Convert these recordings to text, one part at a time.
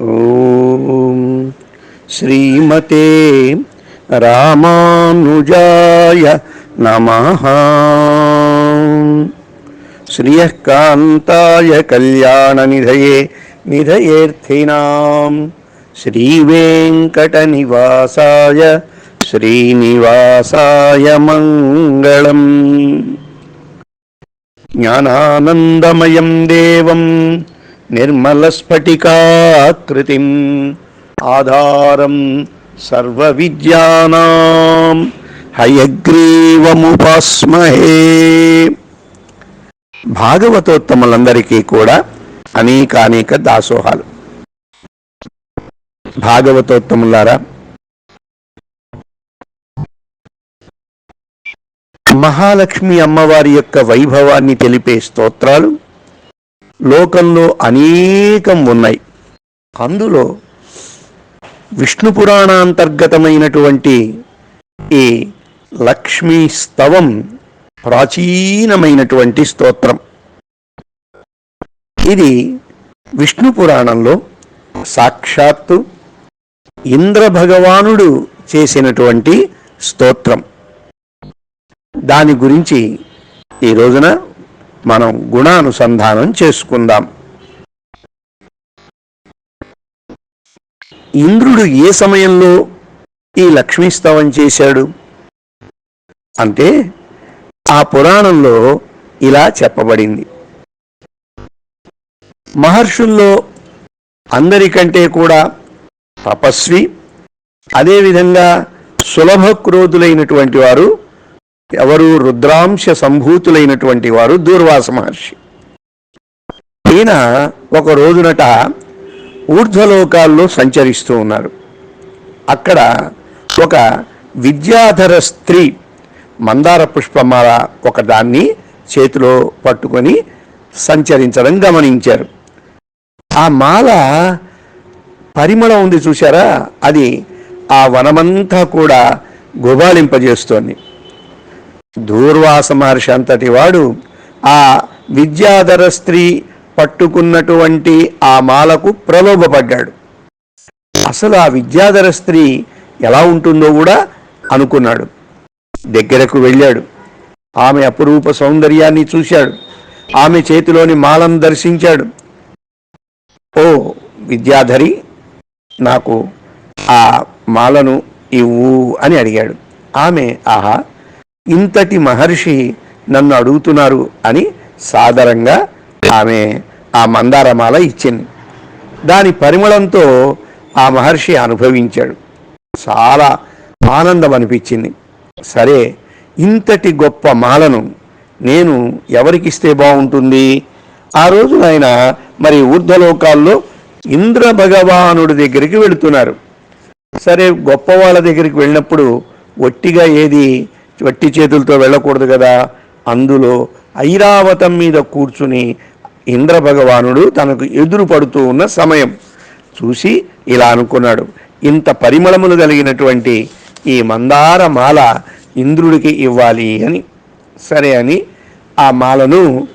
ఓం శ్రీమతే రామానుజాయ నమ. శ్రియకాంతాయ కళ్యాణనిధయే నిధయేర్థినాం. శ్రీవేంకటనివాసాయ శ్రీనివాసాయ మంగళం. జ్ఞానానందమయం దేవం. నిర్మలస్ఫటికాకృతిం ఆధారం సర్వవిద్యానాం హయగ్రీవముపాస్మహే భాగవతోత్తములందరికీ కూడా అనేకానేక దాసోహాలు. భాగవతోత్తములారా మహాలక్ష్మి అమ్మవారి యొక్క వైభవాన్ని తెలిపే స్తోత్రాలు లోకంలో అనేకం ఉన్నాయి. అందులో విష్ణు పురాణాంతర్గతమైనటువంటి ఈ లక్ష్మీ స్తవం ప్రాచీనమైనటువంటి స్తోత్రం. ఇది విష్ణు పురాణంలో సాక్షాత్తు ఇంద్ర భగవానుడు చేసినటువంటి స్తోత్రం. దాని గురించి ఈ రోజున మనం గుణానుసంధానం చేసుకుందాం. ఇంద్రుడు ఏ సమయంలో ఈ లక్ష్మీస్తవం చేశాడు? అంటే ఆ పురాణంలో ఇలా చెప్పబడింది. మహర్షుల్లో అందరికంటే కూడా తపస్వి అదేవిధంగా సులభ క్రోధులైనటువంటి వారు ఎవరు రుద్రాంశ సంభూతులైనటువంటి వారు దూర్వాస మహర్షి. ఈయన ఒక రోజునట ఊర్ధ్వలోకాల్లో సంచరిస్తూ ఉన్నారు. అక్కడ ఒక విద్యాధర స్త్రీ మందార పుష్పమాల ఒక దాన్ని చేతిలో పట్టుకొని సంచరించడం గమనించారు. ఆ మాల పరిమళం ఉంది చూసారా అది ఆ వనమంతా కూడా గుబాళింపజేస్తోంది. దూర్వాస మహర్షి అంతటి వాడు ఆ విద్యాధర స్త్రీ పట్టుకున్నటువంటి ఆ మాలకు ప్రలోభపడ్డాడు. అసలు ఆ విద్యాధర స్త్రీ ఎలా ఉంటుందో కూడా అనుకున్నాడు. దగ్గరకు వెళ్ళాడు. ఆమె అపురూప సౌందర్యాన్ని చూశాడు. ఆమె చేతిలోని మాలను దర్శించాడు. ఓ విద్యాధరి నాకు ఆ మాలను ఇవ్వు అని అడిగాడు. ఆమె ఆహా ఇంతటి మహర్షి నన్ను అడుగుతున్నారు అని సాదరంగా ఆమె ఆ మందారమాల ఇచ్చింది. దాని పరిమళంతో ఆ మహర్షి అనుభవించాడు. చాలా ఆనందం అనిపించింది సరే ఇంతటి గొప్ప మాలను నేను ఎవరికిస్తే బాగుంటుంది? ఆ రోజున ఆయన మరి ఊర్ధ్వలోకాల్లో ఇంద్ర భగవానుడి దగ్గరికి వెళుతున్నారు. సరే గొప్ప వాళ్ళ దగ్గరికి వెళ్ళినప్పుడు ఒట్టిగా ఏది వట్టి చేతులతో వెళ్ళకూడదు కదా. అందులో ఐరావతం మీద కూర్చుని ఇంద్ర భగవానుడు తనకు ఎదురు పడుతూ ఉన్న సమయం చూసి ఇలా అనుకున్నాడు. ఇంత పరిమళములు కలిగినటువంటి ఈ మందార మాల ఇంద్రుడికి ఇవ్వాలి అని. సరే అని ఆ మాలను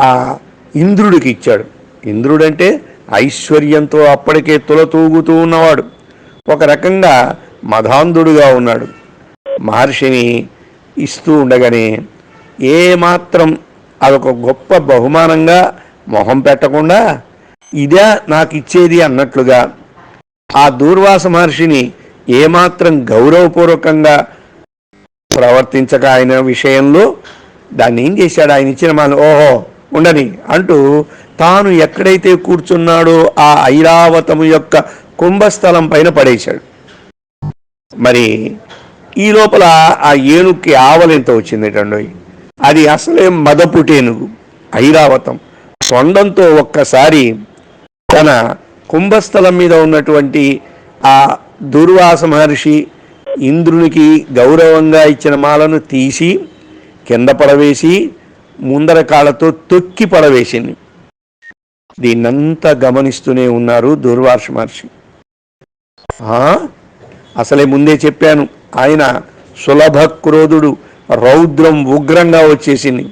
ఆ ఇంద్రుడికి ఇచ్చాడు. ఇంద్రుడంటే ఐశ్వర్యంతో అప్పటికే తులతూగుతూ ఉన్నవాడు. ఒక రకంగా మధాంధుడుగా ఉన్నాడు. మహర్షిని ఇస్తూ ఉండగానే ఏమాత్రం అదొక గొప్ప బహుమానంగా మొహం పెట్టకుండా ఇదే నాకు ఇచ్చేది అన్నట్లుగా ఆ దూర్వాస మహర్షిని ఏమాత్రం గౌరవపూర్వకంగా ప్రవర్తించక ఆయన విషయంలో దాన్ని ఏం చేశాడు? ఆయన ఇచ్చిన మన ఓహో ఉండని అంటూ తాను ఎక్కడైతే కూర్చున్నాడో ఆ ఐరావతము యొక్క కుంభస్థలం పైన పడేశాడు. మరి ఈ లోపల ఆ ఏనుగుకి ఆవలింత వచ్చిందిటండి. అది అసలే మదపుటేనుగు ఐరావతం. తొండంతో ఒక్కసారి తన కుంభస్థలం మీద ఉన్నటువంటి ఆ దుర్వాస మహర్షి ఇంద్రునికి గౌరవంగా ఇచ్చిన మాలను తీసి కింద పడవేసి ముందర కాళ్ళతో తొక్కి పడవేసింది. దీన్నంతా గమనిస్తూనే ఉన్నారు దుర్వాస మహర్షి. అసలే ముందే చెప్పాను. ఆయన సులభ క్రోధుడు రౌద్రం ఉగ్రంగా వచ్చేసింది.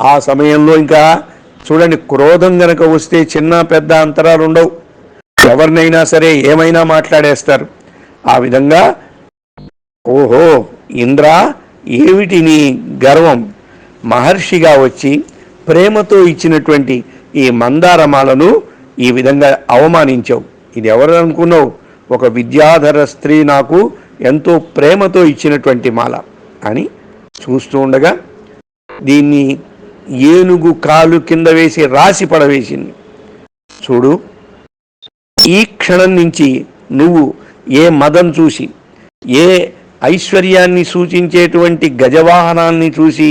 ఆ సమయంలో ఇంకా చూడండి క్రోధం గనక వస్తే చిన్న పెద్ద అంతరాలు ఉండవు. ఎవరినైనా సరే ఏమైనా మాట్లాడేస్తారు. ఆ విధంగా ఓహో ఇంద్ర ఏమిటి నీ గర్వం? మహర్షిగా వచ్చి ప్రేమతో ఇచ్చినటువంటి ఈ మందారమాలను ఈ విధంగా అవమానించావు. ఇది ఎవరు అనుకున్నావు? ఒక విద్యాధర స్త్రీ నాకు ఎంతో ప్రేమతో ఇచ్చినటువంటి మాల. అని చూస్తూ ఉండగా దీన్ని ఏనుగు కాలు కింద వేసి రాసి పడవేసింది. చూడు ఈ క్షణం నుంచి నువ్వు ఏ మదం చూసి ఏ ఐశ్వర్యాన్ని సూచించేటువంటి గజవాహనాన్ని చూసి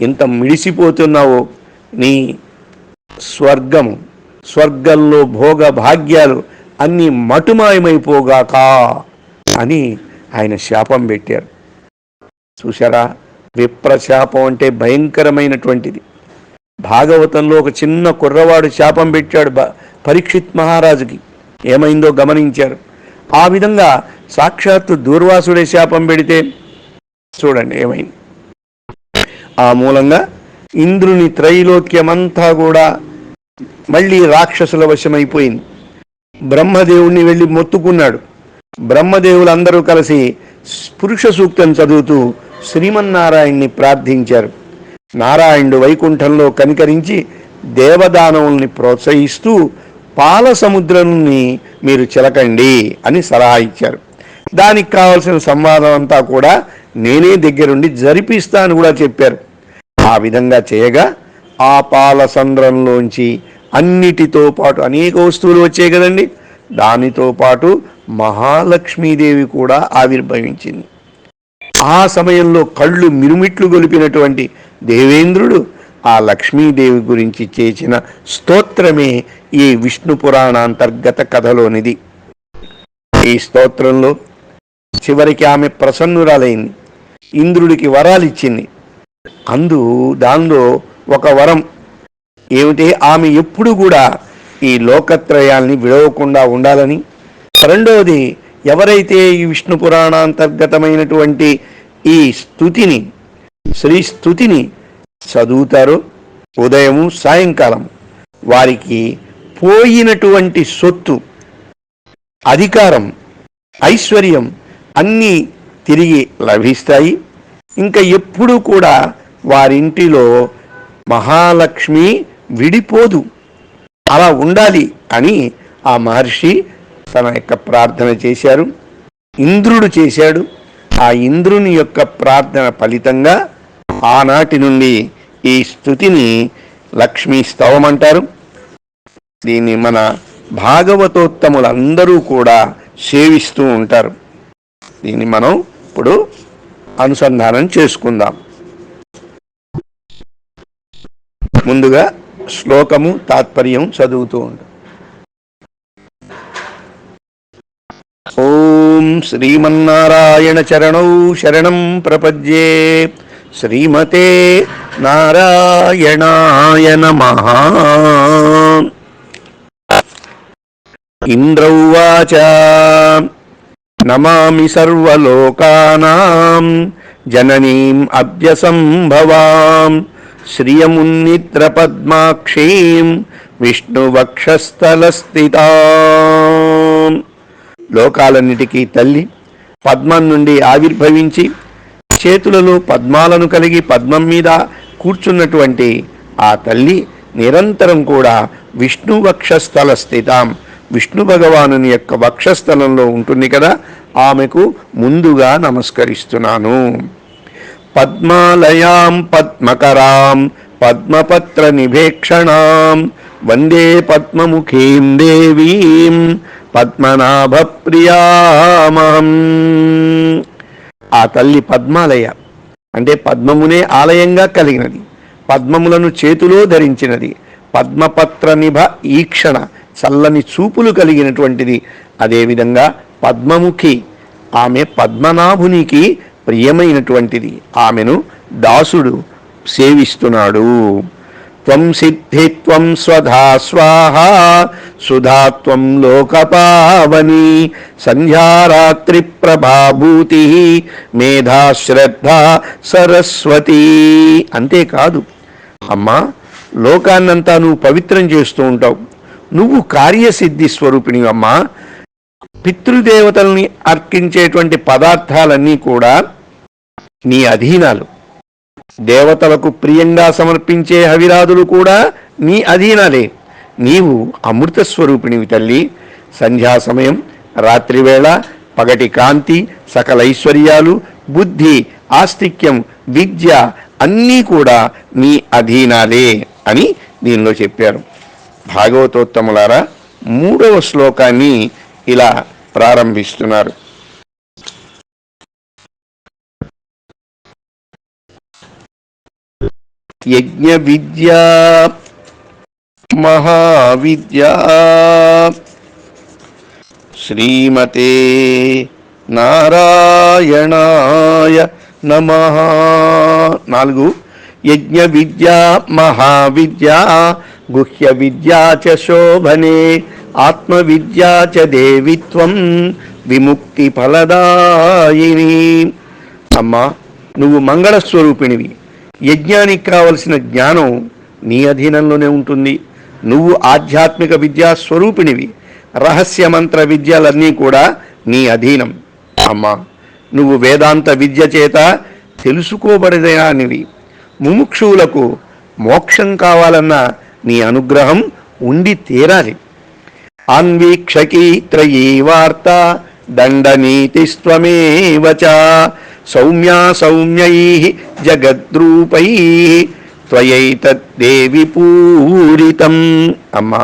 ఇంత మిడిసిపోతున్నావో నీ స్వర్గం స్వర్గంలో భోగ భాగ్యాలు అన్నీ మటుమాయమైపోగాక అని ఆయన శాపం పెట్టారు. చూసారా విప్రశాపం అంటే భయంకరమైనటువంటిది. భాగవతంలో ఒక చిన్న కుర్రవాడు శాపం పెట్టాడు పరీక్షిత్ మహారాజుకి. ఏమైందో గమనించారు. ఆ విధంగా సాక్షాత్తు దూర్వాసుడే శాపం పెడితే చూడండి ఏమైంది. ఆ మూలంగా ఇంద్రుని త్రైలోక్యమంతా కూడా మళ్ళీ రాక్షసుల వశమైపోయింది. బ్రహ్మదేవుణ్ణి వెళ్ళి మొత్తుకున్నాడు. బ్రహ్మదేవులందరూ కలిసి పురుష సూక్తం చదువుతూ శ్రీమన్నారాయణ్ణి ప్రార్థించారు. నారాయణుడు వైకుంఠంలో కనికరించి దేవదానవుల్ని ప్రోత్సహిస్తూ పాల సముద్రాన్ని మీరు చిలకండి అని సలహా ఇచ్చారు. దానికి కావలసిన సంవాదం అంతా కూడా నేనే దగ్గరుండి జరిపిస్తా అని కూడా చెప్పారు. ఆ విధంగా చేయగా ఆ పాల సంద్రంలోంచి అన్నిటితో పాటు అనేక వస్తువులు వచ్చాయి కదండి. దానితో పాటు మహాలక్ష్మీదేవి కూడా ఆవిర్భవించింది. ఆ సమయంలో కళ్ళు మిరుమిట్లు గొలిపినటువంటి దేవేంద్రుడు ఆ లక్ష్మీదేవి గురించి చేసిన స్తోత్రమే ఈ విష్ణు పురాణాంతర్గత కథలోనిది. ఈ స్తోత్రంలో చివరికి ఆమె ప్రసన్నురాలైంది. ఇంద్రుడికి వరాలిచ్చింది. అందు దానిలో ఒక వరం. ఏమిటి ఆమె ఎప్పుడు కూడా ఈ లోకత్రయాల్ని విడవకుండా ఉండాలని రెండవది ఎవరైతే ఈ విష్ణు పురాణాంతర్గతమైనటువంటి ఈ స్థుతిని శ్రీ స్థుతిని చదువుతారో ఉదయము సాయంకాలం వారికి పోయినటువంటి సొత్తు అధికారం ఐశ్వర్యం అన్నీ తిరిగి లభిస్తాయి. ఇంకా ఎప్పుడూ కూడా వారింటిలో మహాలక్ష్మి విడిపోదు. అలా ఉండాలి అని ఆ మహర్షి తన యొక్క ప్రార్థన చేశారు. ఇంద్రుడు చేశాడు. ఆ ఇంద్రుని యొక్క ప్రార్థన ఫలితంగా ఆనాటి నుండి ఈ స్థుతిని లక్ష్మీ స్తవం అంటారు. దీన్ని మన భాగవతోత్తములందరూ కూడా సేవిస్తూ ఉంటారు. దీన్ని మనం ఇప్పుడు అనుసంధానం చేసుకుందాం. ముందుగా శ్లోకము తాత్పర్యం చదువుతూ ఉంటాం ఓం శ్రీమన్నారాయణ చరణౌ శరణం ప్రపద్యే. శ్రీమతే నారాయణాయ నమ. ఇంద్రౌవాచ. నమామి సర్వలోకానాం. జననీం అభ్యసంభవాం. శ్రియమున్నిద్ర పద్మాక్షీం విష్ణువక్షస్థలస్థితా. లోకాలన్నిటికీ తల్లి పద్మం నుండి ఆవిర్భవించి చేతులలో పద్మాలను కలిగి పద్మం మీద కూర్చున్నటువంటి ఆ తల్లి నిరంతరం కూడా విష్ణు వక్షస్థల స్థితాం. విష్ణు భగవానుని యొక్క వక్షస్థలంలో ఉంటుంది కదా ఆమెకు ముందుగా నమస్కరిస్తున్నాను. పద్మాలయాం పద్మకరాం పద్మపత్ర నిభేక్షణాం వందే పద్మముఖీం దేవీం పద్మనాభ ప్రియామహం ఆ తల్లి పద్మాలయ అంటే పద్మమునే ఆలయంగా కలిగినది. పద్మములను చేతిలో ధరించినది. పద్మపత్ర నిభ ఈక్షణ చల్లని చూపులు కలిగినటువంటిది. అదేవిధంగా పద్మముఖి ఆమె పద్మనాభునికి ప్రియమైనటువంటిది. ఆమెను దాసుడు సేవిస్తున్నాడు. త్వం సిద్ధి త్వం స్వధా స్వాహ సుధా త్వం లోకపావని సంధ్యారాత్రి ప్రభాభూతి మేధా శ్రద్ధ సరస్వతి. అంతేకాదు అమ్మా లోకాన్నంతా నువ్వు పవిత్రం చేస్తూ ఉంటావు. నువ్వు కార్యసిద్ధి స్వరూపిణి అమ్మా. పితృదేవతల్ని అర్పించేటువంటి పదార్థాలన్నీ కూడా నీ అధీనాలు. దేవతలకు ప్రియంగా సమర్పించే హవిరాదులు కూడా నీ అధీనాలే. నీవు అమృత స్వరూపిణివి తల్లి. సంధ్యా సమయం రాత్రివేళ పగటి కాంతి సకల ఐశ్వర్యాలు బుద్ధి ఆస్తిక్యం విద్య అన్నీ కూడా నీ అధీనాలే అని దీనిలో చెప్పారు. భాగవతోత్తములారా మూడవ శ్లోకాన్ని ఇలా ప్రారంభిస్తున్నారు. యజ్ఞ విద్యా మహావిద్యా. శ్రీమతే నారాయణాయ నమ. నాలుగు యజ్ఞ విద్యా మహావిద్యా గుహ్య విద్యా చ శోభనే ఆత్మ విద్యా చ దేవిత్వం విముక్తి ఫలదాయిని అమ్మ నువ్వు మంగళస్వరూపిణివి. యజ్ఞానికి కావలసిన జ్ఞానం నీ అధీనంలోనే ఉంటుంది. నువ్వు ఆధ్యాత్మిక విద్యా స్వరూపిణివి. రహస్య మంత్ర విద్యలన్నీ కూడా నీ అధీనం. అమ్మా నువ్వు వేదాంత విద్య చేత తెలుసుకోబడినవి ముముక్షువులకు మోక్షం కావాలన్న నీ అనుగ్రహం ఉండి తీరాలి. అన్వీక్షకీ త్రయీ వార్త దండనీతిస్త్వమేవ చ సౌమ్యా సౌమ్యై జగద్రూపై త్వయైతద్దేవి పూరితం. అమ్మా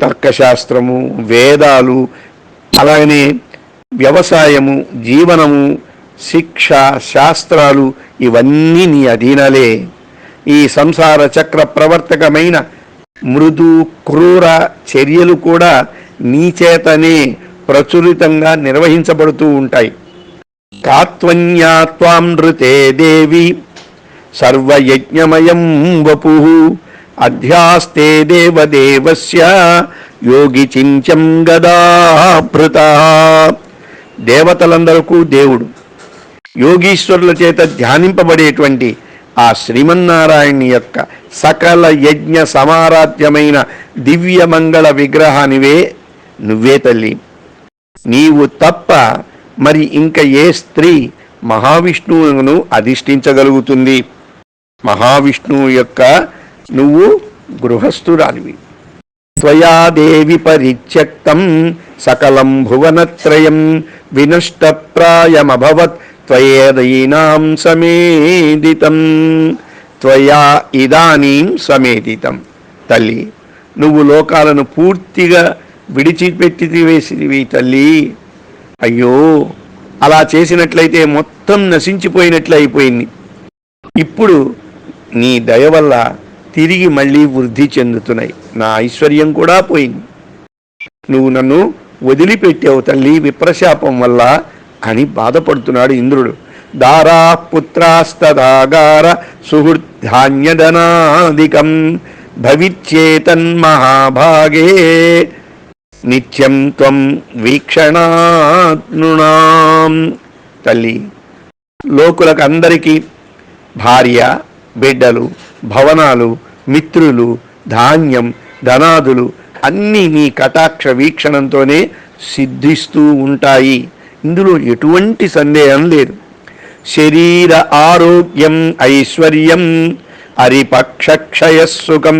తర్కశాస్త్రము వేదాలు అలాగనే వ్యవసాయము జీవనము శిక్ష శాస్త్రాలు ఇవన్నీ నీ అధీనలే. ఈ సంసార చక్ర ప్రవర్తకమైన మృదు క్రూర చర్యలు కూడా నీ చేతనే ప్రచురితంగా నిర్వహించబడుతూ ఉంటాయి. కాత్వన్యా త్వాం నృతే దేవి సర్వయజ్ఞమయం వపు. అధ్యాస్తే దేవదేవస్య యోగి చించం గదాభృత దేవతలందరకు దేవుడు. యోగీశ్వరుల చేత ధ్యానింపబడేటువంటి ఆ శ్రీమన్నారాయణ యొక్క సకల యజ్ఞ సమారాధ్యమైన దివ్యమంగళ విగ్రహానివే నువ్వే తల్లి. నీవు తప్ప మరి ఇంక ఏ స్త్రీ మహావిష్ణువును అధిష్ఠించగలుగుతుంది? మహావిష్ణువు యొక్క నువ్వు గృహస్థురాలివి. త్వయా దేవి పరిత్యక్తం సకలం భువనత్రయం వినష్టప్రాయమభవత్ త్వయేదీనాం సమేదితం. త్వయా ఇదానీం సమేదితం. తల్లి నువ్వు లోకాలను పూర్తిగా విడిచిపెట్టి వేసినవి తల్లి. అయ్యో అలా చేసినట్లయితే మొత్తం నశించిపోయినట్లు అయిపోయింది. ఇప్పుడు నీ దయ వల్ల తిరిగి మళ్ళీ వృద్ధి చెందుతున్నాయి. నా ఐశ్వర్యం కూడా పోయింది. నువ్వు నన్ను వదిలిపెట్టావు తల్లి విప్రశాపం వల్ల అని బాధపడుతున్నాడు ఇంద్రుడు. దారా పుత్రాస్తదాగార సుహృద్ధాన్యధనాదికం భవిచ్చేతన్మహాభాగే నిత్యం త్వం వీక్షణాత్నునాం తల్లి లోకులకు అందరికీ భార్య బిడ్డలు భవనాలు మిత్రులు ధాన్యం ధనాదులు అన్నీ నీ కటాక్ష వీక్షణంతోనే సిద్ధిస్తూ ఉంటాయి. ఇందులో ఎటువంటి సందేహం లేదు. శరీర ఆరోగ్యం ఐశ్వర్యం హరిపక్షక్షయస్సుఖం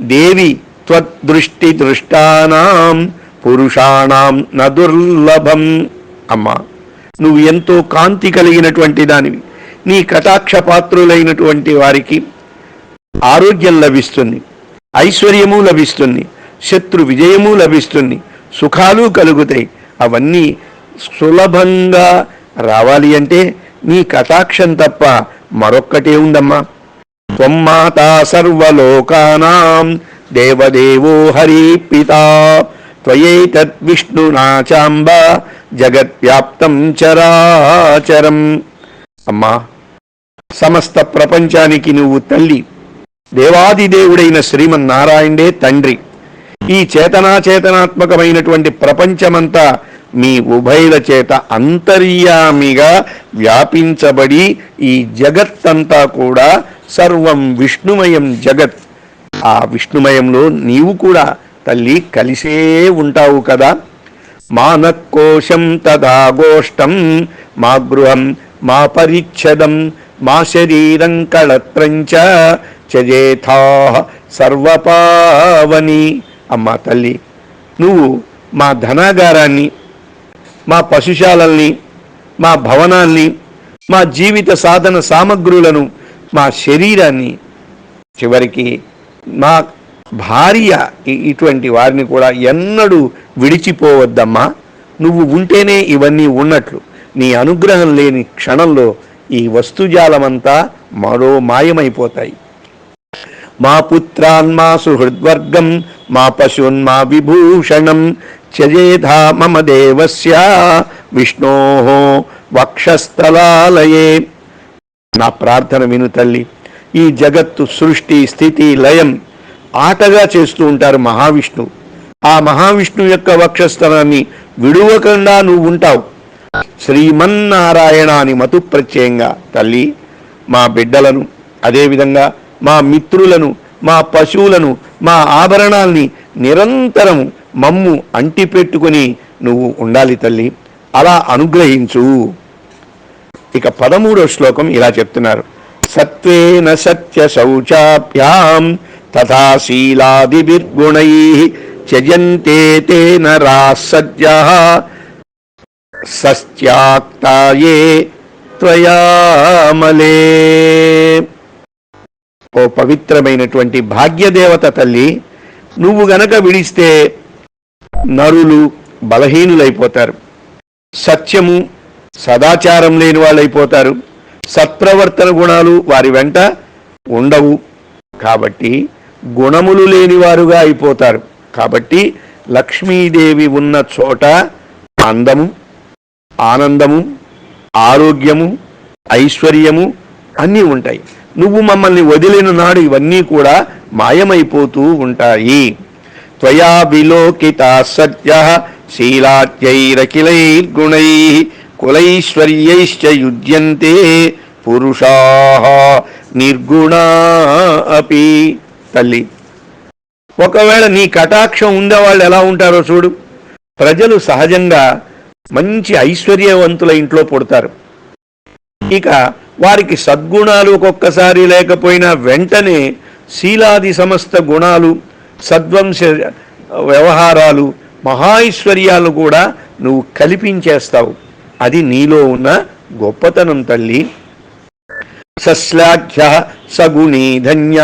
దేవి త్వదృష్టి దృష్టానాం పురుషాణం నదుర్లభం అమ్మా నువ్వు ఎంతో కాంతి కలిగినటువంటి దానివి. నీ కటాక్ష పాత్రులైనటువంటి వారికి ఆరోగ్యం లభిస్తుంది ఐశ్వర్యము లభిస్తుంది శత్రు విజయము లభిస్తుంది సుఖాలు కలుగుతాయి. అవన్నీ సులభంగా రావాలి అంటే నీ కటాక్షం తప్ప మరొక్కటే ఉందమ్మా. త్వమ్మాతా సర్వలోకానాం దేవదేవో హరి పితా త్వయైతద్విష్ణునా చాంబ జగత్వ్యాప్తం చరాచరం. అమ్మా సమస్త ప్రపంచానికి నువ్వు తల్లి. దేవాదిదేవుడైన శ్రీమన్నారాయణే తండ్రి. ఈ చేతనాచేతనాత్మకమైనటువంటి ప్రపంచమంతా మీ ఉభయుల చేత అంతర్యామిగా వ్యాపించబడి ఈ జగత్తంతా కూడా సర్వం విష్ణుమయం జగత్. ఆ విష్ణుమయంలో నీవు కూడా తల్లి కలిసే ఉంటావు కదా. మానకోశం తదా గోష్టం మా గృహం మా పరిచ్ఛదం మా శరీరం కళత్రంచ చజేథా సర్వపావని. అమ్మా తల్లి నువ్వు మా ధనాగారాన్ని మా పశుశాలల్ని మా భవనాల్ని మా జీవిత సాధన సామగ్రులను మా శరీరాన్ని చివరికి మా భార్య ఇటువంటి వారిని కూడా ఎన్నడూ విడిచిపోవద్దమ్మా. నువ్వు ఉంటేనే ఇవన్నీ ఉన్నట్లు. నీ అనుగ్రహం లేని క్షణంలో ఈ వస్తుజాలమంతా మరో మాయమైపోతాయి. మా పుత్రాన్ మా సుహృద్వర్గం మా పశున్ మా విభూషణం త్యజేధా మమ దేవస్య విష్ణో వక్షస్థలాలయే. నా ప్రార్థన విను తల్లి. ఈ జగత్తు సృష్టి స్థితి లయం ఆటగా చేస్తూ ఉంటారు మహావిష్ణువు ఆ మహావిష్ణు యొక్క వక్షస్థలాన్ని విడువకుండా నువ్వు ఉంటావు. శ్రీమన్నారాయణ అని మతు ప్రత్యయంగా తల్లి మా బిడ్డలను అదేవిధంగా మా మిత్రులను మా పశువులను మా ఆభరణాల్ని నిరంతరం మమ్ము అంటిపెట్టుకుని నువ్వు ఉండాలి తల్లి. అలా అనుగ్రహించు. ఇక పదమూడో శ్లోకం ఇలా చెప్తున్నారు. సత్వేన సత్య శౌచాభ్యాం తథా శీలాదిభిర్గుణై త్యజంతే తేన నరా సస్త్యాక్తాయే త్వయామలే. ఓ పవిత్రమైనటువంటి భాగ్యదేవత తల్లి నువ్వు గనక విడిస్తే నరులు బలహీనులైపోతారు. సత్యము సదాచారం లేని వాళ్ళైపోతారు. సత్ప్రవర్తన గుణాలు వారి వెంట ఉండవు. కాబట్టి గుణములు లేనివారుగా అయిపోతారు. కాబట్టి లక్ష్మీదేవి ఉన్న చోట అందము ఆనందము ఆరోగ్యము ఐశ్వర్యము అన్నీ ఉంటాయి. నువ్వు మమ్మల్ని వదిలిన నాడు ఇవన్నీ కూడా మాయమైపోతూ ఉంటాయి. త్వయా విలోకిత సత్య శీలాత్యైరఖిలైర్గుణై కులైశ్వర్యైశ్చ యుజ్యంతే పురుషా నిర్గుణా అపి. తల్లి ఒకవేళ నీ కటాక్షం ఉండే వాళ్ళు ఎలా ఉంటారో చూడు. ప్రజలు సహజంగా మంచి ఐశ్వర్యవంతుల ఇంట్లో పుడతారు. ఇక వారికి సద్గుణాలు ఒక్కొక్కసారి లేకపోయినా వెంటనే శీలాది సమస్త గుణాలు సద్వంశ వ్యవహారాలు మహాైశ్వర్యాలు కూడా నువ్వు కల్పించేస్తావు. అది నీలో ఉన్న గొప్పతనం తల్లి. సశ్లాఘ్య సగుణీ ధన్య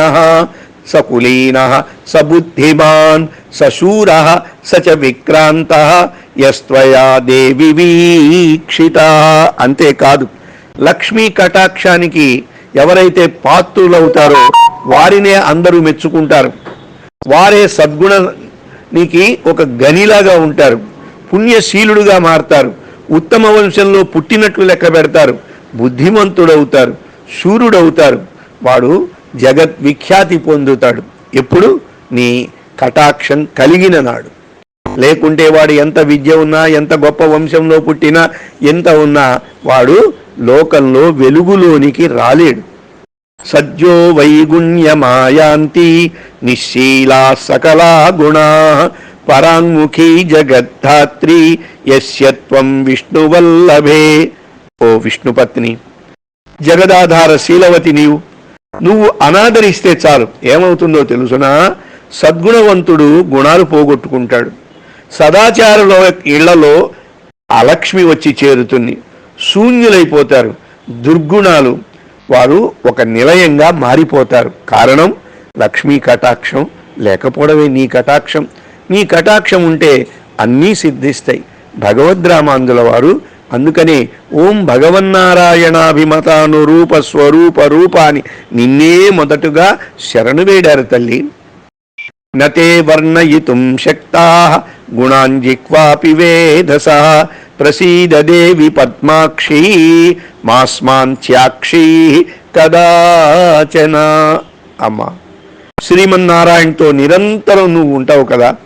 సకులీన సబుద్ధిమాన్ సశూర సచ విక్రాంత యస్త్వయా దేవి వీక్షిత. అంతేకాదు లక్ష్మీ కటాక్షానికి ఎవరైతే పాత్రులవుతారో వారినే అందరూ మెచ్చుకుంటారు. వారే సద్గుణనికి ఒక గనిలాగా ఉంటారు. పుణ్యశీలుడుగా మారతారు. ఉత్తమ వంశంలో పుట్టినట్లు లెక్క పెడతారు. బుద్ధిమంతుడవుతారు. శూరుడవుతారు. వాడు జగత్ విఖ్యాతి పొందుతాడు. ఎప్పుడు? నీ కటాక్షం కలిగిన నాడు. లేకుంటే వాడు ఎంత విద్య ఉన్నా ఎంత గొప్ప వంశంలో పుట్టినా ఎంత ఉన్నా వాడు లోకంలో వెలుగులోనికి రాలేడు. సజ్జో వైగుణ్యమాయాంతి నిశ్శీలా సకలా గుణా పరాంముఖీ జగద్ధాత్రి యస్యత్వం విష్ణువల్లభే. ఓ విష్ణుపత్ని జగదాధార శీలవతి నీవు. నువ్వు అనాదరిస్తే చాలు. ఏమవుతుందో తెలుసునా? సద్గుణవంతుడు గుణాలు పోగొట్టుకుంటాడు. సదాచారుల ఇళ్ళలో అలక్ష్మి వచ్చి చేరుతుంది. శూన్యులైపోతారు. దుర్గుణాలు. వారు ఒక నిలయంగా మారిపోతారు. కారణం లక్ష్మీ కటాక్షం. లేకపోవడమే నీ కటాక్షం. నీ కటాక్షం ఉంటే అన్నీ సిద్ధిస్తాయి. భగవద్రామాందుల వారు అందుకనే ఓం భగవన్నారాయణాభిమతానురూప స్వరూప రూప అని నిన్నే మొదటగా శరణు వేడారు తల్లి. నతే వర్ణయితుం శక్తా గుణాంజిక్వాపి వేధస ప్రసీద దేవి పద్మాక్షీ మాస్మాంత్యాక్షీ కదాచన. అమ్మ శ్రీమన్నారాయణతో నిరంతరం నువ్వు ఉంటావు కదా?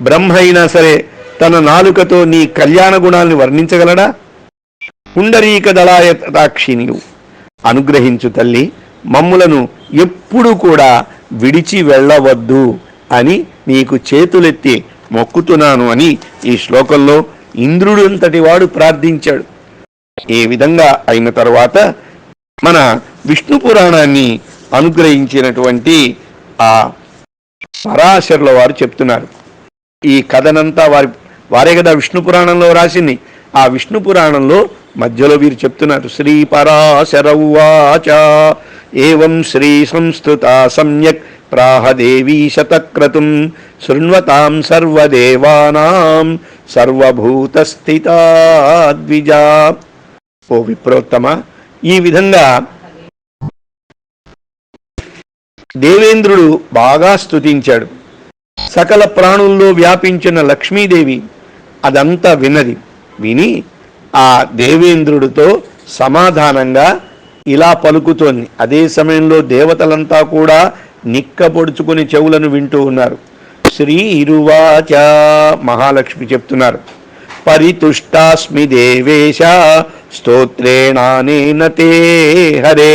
బ్రహ్మ అయినా సరే తన నాలుకతో నీ కళ్యాణ గుణాల్ని వర్ణించగలడా? పుండరీక దళాయతాక్షి నీవు అనుగ్రహించు తల్లి మమ్ములను ఎప్పుడు కూడా విడిచి వెళ్ళవద్దు అని నీకు చేతులెత్తి మొక్కుతున్నాను అని ఈ శ్లోకంలో ఇంద్రుడు అంతటి వాడు ప్రార్థించాడు. ఏ విధంగా అయిన తర్వాత మన విష్ణు పురాణాన్ని అనుగ్రహించినటువంటి ఆ పరాశరుల వారు చెప్తున్నారు. ఈ కథనంతా వారి వారే కదా విష్ణు పురాణంలో రాసింది. ఆ విష్ణు పురాణంలో మధ్యలో వీరు చెప్తున్నారు శ్రీ పరాశరవాచ ఏం శ్రీ సంస్థుత సమ్యక్ ప్రాహదేవీ శతక్రతుం శృణ్వతాం సర్వదేవానాం సర్వభూతస్థితా ద్విజా. ఓ విప్రోత్తమ ఈ విధంగా దేవేంద్రుడు బాగా స్తుతించాడు. సకల ప్రాణుల్లో వ్యాపించిన లక్ష్మీదేవి అదంతా విన్నది. విని ఆ దేవేంద్రుడితో సమాధానంగా ఇలా పలుకుతోంది. అదే సమయంలో దేవతలంతా కూడా నిక్కపొడుచుకుని చెవులను వింటూ ఉన్నారు. శ్రీ ఇరువాచ మహాలక్ష్మి చెప్తున్నారు. పరితుష్టాస్మి దేవేశ స్తోత్రేణానేన తే హరే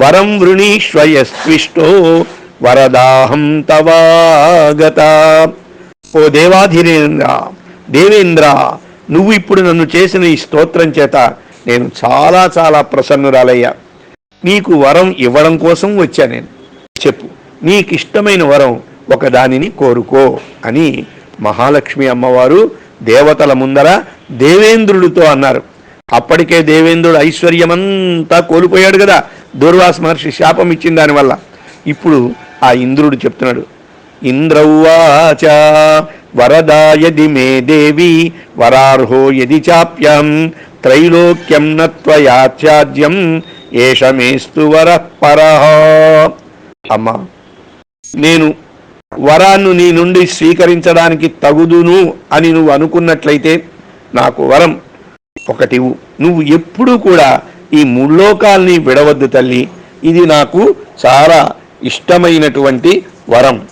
వరం వృణీష్వయస్విష్టో వరదాహం తవాగత. ఓ దేవాధీరేంద్ర దేవేంద్ర నువ్వు ఇప్పుడు నన్ను చేసిన ఈ స్తోత్రం చేత నేను చాలా చాలా ప్రసన్నురాలయ్యా. నీకు వరం ఇవ్వడం కోసం వచ్చా నేను. చెప్పు నీకిష్టమైన వరం ఒక దానిని కోరుకో అని మహాలక్ష్మి అమ్మవారు దేవతల ముందర దేవేంద్రుడితో అన్నారు. అప్పటికే దేవేంద్రుడు ఐశ్వర్యమంతా కోల్పోయాడు కదా. దూర్వాస మహర్షి శాపం ఇచ్చిన దానివల్ల. ఇప్పుడు ఆ ఇంద్రుడు చెప్తున్నాడు ఇంద్రౌవాచ వరదాయది మే దేవి వరార్హో యది చాప్యం త్రైలోక్యం నత్వయాచార్యం ఏషమేస్తు వర పరహ అమ్మా నేను వరాన్ని నీ నుండి స్వీకరించడానికి తగుదును అని నువ్వు అనుకున్నట్లయితే నాకు వరం ఒకటి నువ్వు ఎప్పుడూ కూడా ఈ ముల్లోకాల్ని విడవద్దు తల్లి. ఇది నాకు చాలా ఇష్టమైనటువంటి వరం.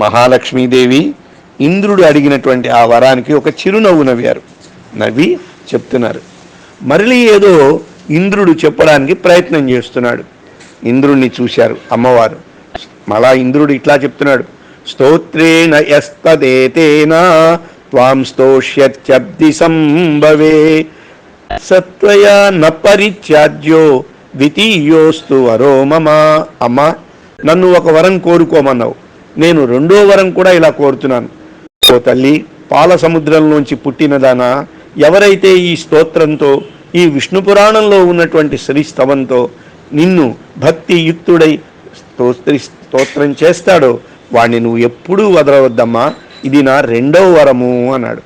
మహాలక్ష్మీదేవి ఇంద్రుడు అడిగినటువంటి ఆ వరానికి ఒక చిరునవ్వు నవ్వారు. నవ్వి చెప్తున్నారు. మరలి ఏదో ఇంద్రుడు చెప్పడానికి ప్రయత్నం చేస్తున్నాడు. ఇంద్రుణ్ణి చూశారు అమ్మవారు. మళ్ళా ఇంద్రుడు ఇట్లా చెప్తున్నాడు. స్తోత్రేణ ఎస్తదేతేనా త్వాం స్తోష్యత్యబ్ది సంభవే సత్వయా న పరిత్యాజ్యో ద్వితీయోస్తు వరో మమ. అమ్మ నన్ను ఒక వరం కోరుకోమన్నావు. నేను రెండో వరం కూడా ఇలా కోరుతున్నాను. ఓ తల్లి పాల సముద్రంలోంచి పుట్టినదానా ఎవరైతే ఈ స్తోత్రంతో ఈ విష్ణు పురాణంలో ఉన్నటువంటి శ్రీస్తవంతో నిన్ను భక్తి యుక్తుడై స్తోత్రి స్తోత్రం చేస్తాడో వాణ్ణి నువ్వు ఎప్పుడూ వదలవద్దమ్మా. ఇది నా రెండవ వరము అన్నాడు.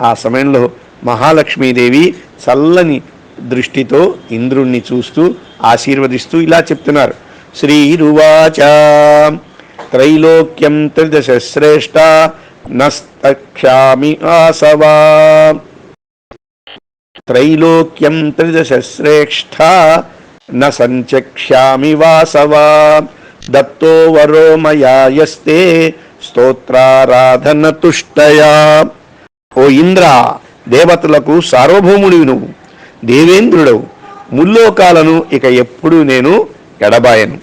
ఆ సమయంలో మహాలక్ష్మీదేవి చల్లని దృష్టితో ఇంద్రుణ్ణి చూస్తూ ఆశీర్వదిస్తూ ఇలా చెప్తున్నారు. శ్రీరువాచ త్రైలోక్యం త్రిదశ శ్రేష్ట నస్తక్షామి ఆసవా. త్రైలోక్యం త్రిదశ శ్రేష్ఠ న సంచక్ష్యామి వాసవా. దత్తో వరో మయాయస్తే స్తోత్రారాధన తుష్టయా. ఓ ఇంద్ర దేవతలకు సార్వభౌముడివి నువ్వు. దేవేంద్రుడవు. ముల్లోకాలను ఇక ఎప్పుడూ నేను ఎడబాయను.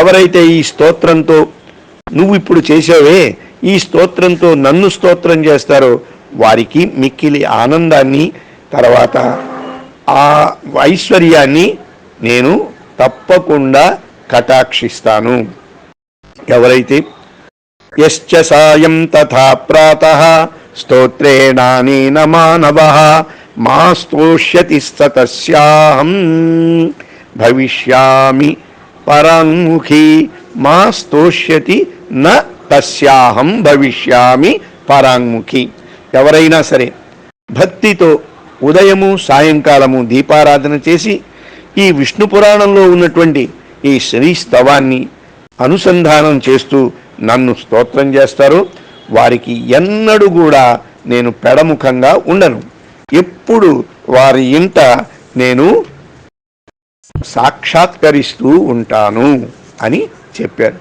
ఎవరైతే ఈ స్తోత్రంతో నువ్వు ఇప్పుడు చేసావే ఈ స్తోత్రంతో నన్ను స్తోత్రం చేస్తారో వారికి మిక్కిలి ఆనందాన్ని తర్వాత ఆ ఐశ్వర్యాన్ని నేను తప్పకుండా కటాక్షిస్తాను. ఎవరైతే యశ్చ సాయం తథా ప్రాత స్తోత్రేణానేన మానవ మా స్తోష్యతి సతస్యాహం భవిష్యామి పరాముఖి మా స్తోష్యతి న తస్యాహం భవిష్యామి పరాంగ్ముఖి ఎవరైనా సరే భక్తితో ఉదయము సాయంకాలము దీపారాధన చేసి ఈ విష్ణు పురాణంలో ఉన్నటువంటి ఈ శ్రీస్తవాన్ని అనుసంధానం చేస్తూ నన్ను స్తోత్రం చేస్తారు. వారికి ఎన్నడూ కూడా నేను పెడముఖంగా ఉండను. ఎప్పుడు వారి ఇంట నేను సాక్షాత్కరిస్తూ ఉంటాను అని చెప్పారు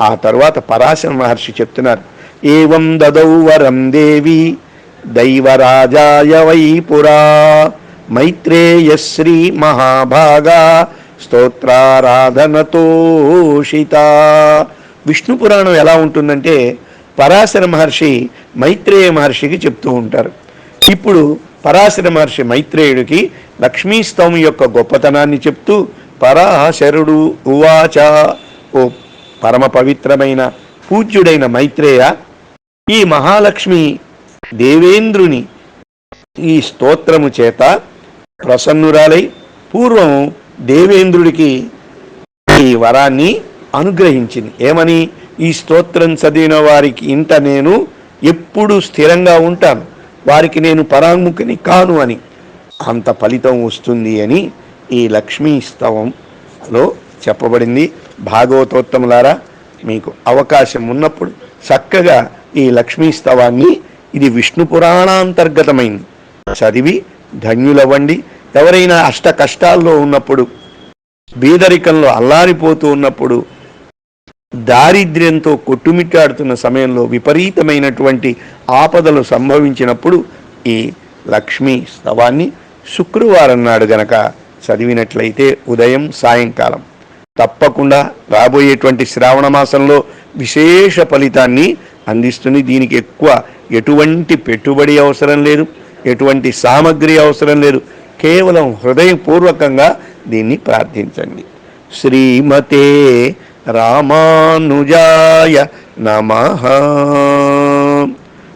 ఆ తర్వాత పరాశర మహర్షి చెప్తున్నారు ఏవం దదౌ వరం దేవి దైవరాజాయ వై పురా మైత్రేయ శ్రీ మహాభాగా స్తోత్రారాధనతోషిత విష్ణు పురాణం ఎలా ఉంటుందంటే పరాశర మహర్షి మైత్రేయ మహర్షికి చెప్తూ ఉంటారు. ఇప్పుడు పరాశర మహర్షి మైత్రేయుడికి లక్ష్మీస్తవం యొక్క గొప్పతనాన్ని చెప్తూ పరాశరుడు ఉవాచ ఓ పరమ పవిత్రమైన పూజ్యుడైన మైత్రేయ ఈ మహాలక్ష్మి దేవేంద్రుని ఈ స్తోత్రము చేత ప్రసన్నురాలై పూర్వం దేవేంద్రుడికి ఈ వరాన్ని అనుగ్రహించింది. ఏమని? ఈ స్తోత్రం చదివిన వారికి ఇంట నేను ఎప్పుడు స్థిరంగా ఉంటాను. వారికి నేను పరాముఖిని కాను అని. అంత ఫలితం వస్తుంది అని ఈ లక్ష్మీ స్తవంలో చెప్పబడింది. భాగవతోత్తములారా మీకు అవకాశం ఉన్నప్పుడు చక్కగా ఈ లక్ష్మీ స్తవాన్ని ఇది విష్ణు పురాణాంతర్గతమైంది. చదివి ధన్యులవ్వండి. ఎవరైనా అష్ట కష్టాల్లో ఉన్నప్పుడు బీదరికంలో అల్లారిపోతూ ఉన్నప్పుడు దారిద్ర్యంతో కొట్టుమిట్టాడుతున్న సమయంలో విపరీతమైనటువంటి ఆపదలు సంభవించినప్పుడు ఈ లక్ష్మీ స్తవాన్ని శుక్రవారం నాడు గనక చదివినట్లయితే ఉదయం సాయంకాలం. తప్పకుండా రాబోయేటువంటి శ్రావణ మాసంలో విశేష ఫలితాన్ని అందిస్తుంది. దీనికి ఎక్కువ ఎటువంటి పెట్టుబడి అవసరం లేదు. ఎటువంటి సామగ్రి అవసరం లేదు. కేవలం హృదయపూర్వకంగా దీన్ని ప్రార్థించండి. శ్రీమతే రామానుజాయ నమ.